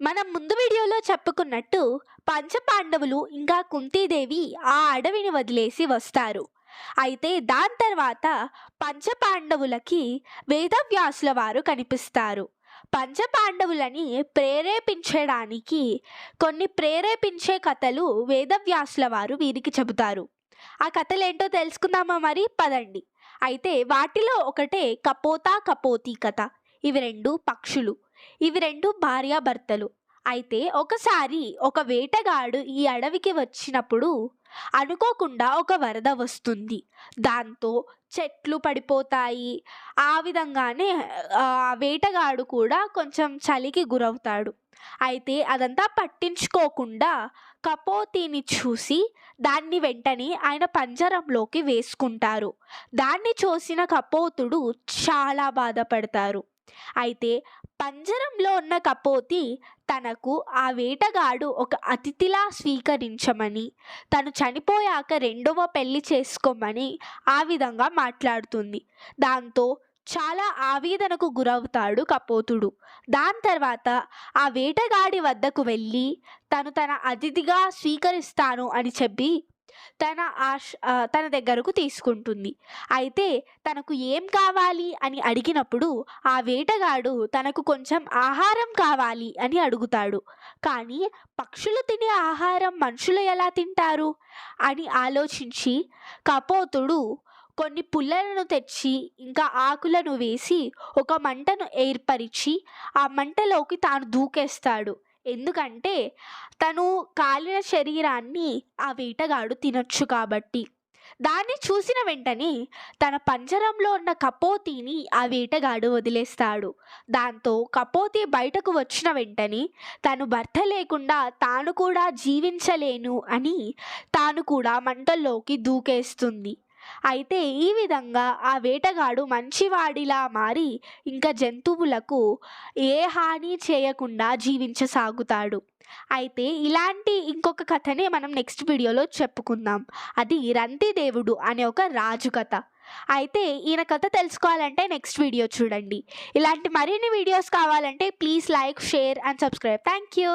మనం ముందు వీడియోలో చెప్పుకున్నట్టు పంచపాండవులు ఇంకా కుంతీదేవి ఆ అడవిని వదిలేసి వస్తారు. అయితే దాని తర్వాత పంచపాండవులకి వేదవ్యాసుల వారు కనిపిస్తారు. పంచపాండవులని ప్రేరేపించడానికి కొన్ని ప్రేరేపించే కథలు వేదవ్యాసుల వారు వీరికి చెబుతారు. ఆ కథలు ఏంటో తెలుసుకుందామా మరి? పదండి. అయితే వాటిలో ఒకటే కపోతా కపోతి కథ. ఇవి రెండు పక్షులు. ఇవి రెండు భార్యాభర్తలు. అయితే ఒకసారి ఒక వేటగాడు ఈ అడవికి వచ్చినప్పుడు అనుకోకుండా ఒక వరద వస్తుంది. దాంతో చెట్లు పడిపోతాయి. ఆ విధంగానే ఆ వేటగాడు కూడా కొంచెం చలికి గురవుతాడు. అయితే అదంతా పట్టించుకోకుండా కపోతిని చూసి దాన్ని వెంటనే ఆయన పంజరంలోకి వేసుకుంటారు. దాన్ని చూసిన కపోతుడు చాలా బాధపడతారు. అయితే పంజరంలో ఉన్న కపోతి తనకు ఆ వేటగాడు ఒక అతిథిలా స్వీకరించమని తను చనిపోయాక రెండవ పెళ్ళి చేసుకోమని ఆ విధంగా మాట్లాడుతుంది. దాంతో చాలా ఆవేదనకు గురవుతాడు కపోతుడు. దాని తర్వాత ఆ వేటగాడి వద్దకు వెళ్ళి తను తన అతిథిగా స్వీకరిస్తాను అని చెప్పి తన ఆశ తన దగ్గరకు తీసుకుంటుంది. అయితే తనకు ఏం కావాలి అని అడిగినప్పుడు ఆ వేటగాడు తనకు కొంచెం ఆహారం కావాలి అని అడుగుతాడు. కానీ పక్షులు తినే ఆహారం మనుషులు ఎలా తింటారు? అని ఆలోచించి కపోతుడు కొన్ని పుల్లలను తెచ్చి ఇంకా ఆకులను వేసి ఒక మంటను ఏర్పరిచి ఆ మంటలోకి తాను దూకేస్తాడు. ఎందుకంటే తను కాలిన శరీరాన్ని ఆ వేటగాడు తినొచ్చు కాబట్టి. దాన్ని చూసిన వెంటనే తన పంజరంలో ఉన్న కపోతిని ఆ వేటగాడు వదిలేస్తాడు. దాంతో కపోతి బయటకు వచ్చిన వెంటనే తను భర్త లేకుండా తాను కూడా జీవించలేను అని తాను కూడా మంటల్లోకి దూకేస్తుంది. అయితే ఈ విధంగా ఆ వేటగాడు మంచివాడిలా మారి ఇంకా జంతువులకు ఏ హాని చేయకుండా జీవించసాగుతాడు. అయితే ఇలాంటి ఇంకొక కథనే మనం నెక్స్ట్ వీడియోలో చెప్పుకుందాం. అది రంతిదేవుడు అనే ఒక రాజు కథ. అయితే ఈయన కథ తెలుసుకోవాలంటే నెక్స్ట్ వీడియో చూడండి. ఇలాంటి మరిన్ని వీడియోస్ కావాలంటే please like share and subscribe. Thank you